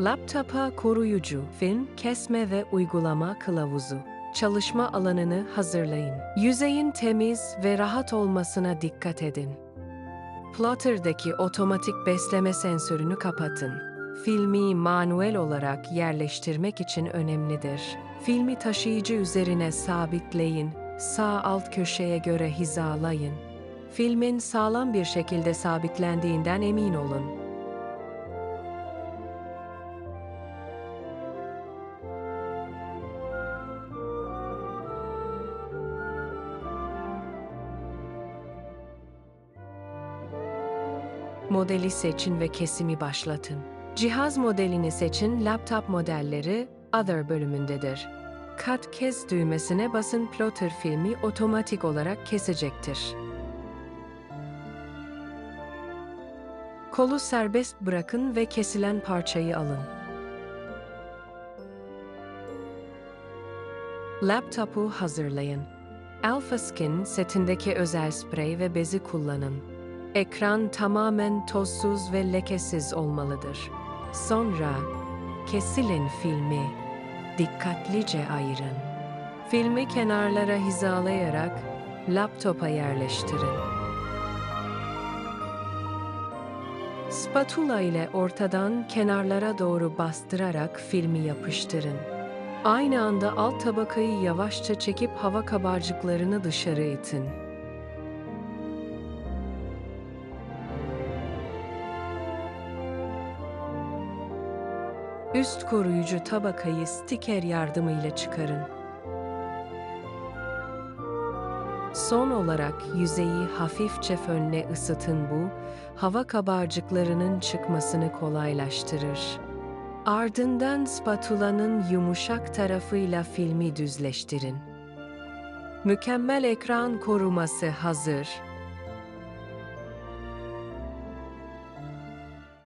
Laptopa koruyucu, film, kesme ve uygulama kılavuzu. Çalışma alanını hazırlayın. Yüzeyin temiz ve rahat olmasına dikkat edin. Plotter'daki otomatik besleme sensörünü kapatın. Filmi manuel olarak yerleştirmek için önemlidir. Filmi taşıyıcı üzerine sabitleyin, sağ alt köşeye göre hizalayın. Filmin sağlam bir şekilde sabitlendiğinden emin olun. Modeli seçin ve kesimi başlatın. Cihaz modelini seçin, laptop modelleri Other bölümündedir. Cut kes düğmesine basın plotter filmi otomatik olarak kesecektir. Kolu serbest bırakın ve kesilen parçayı alın. Laptopu hazırlayın. Alpha Skin setindeki özel sprey ve bezi kullanın. Ekran tamamen tozsuz ve lekesiz olmalıdır. Sonra kesilen filmi dikkatlice ayırın. Filmi kenarlara hizalayarak laptopa yerleştirin. Spatula ile ortadan kenarlara doğru bastırarak filmi yapıştırın. Aynı anda alt tabakayı yavaşça çekip hava kabarcıklarını dışarı itin. Üst koruyucu tabakayı stiker yardımıyla çıkarın. Son olarak yüzeyi hafifçe fönle ısıtın bu, hava kabarcıklarının çıkmasını kolaylaştırır. Ardından spatulanın yumuşak tarafıyla filmi düzleştirin. Mükemmel ekran koruması hazır.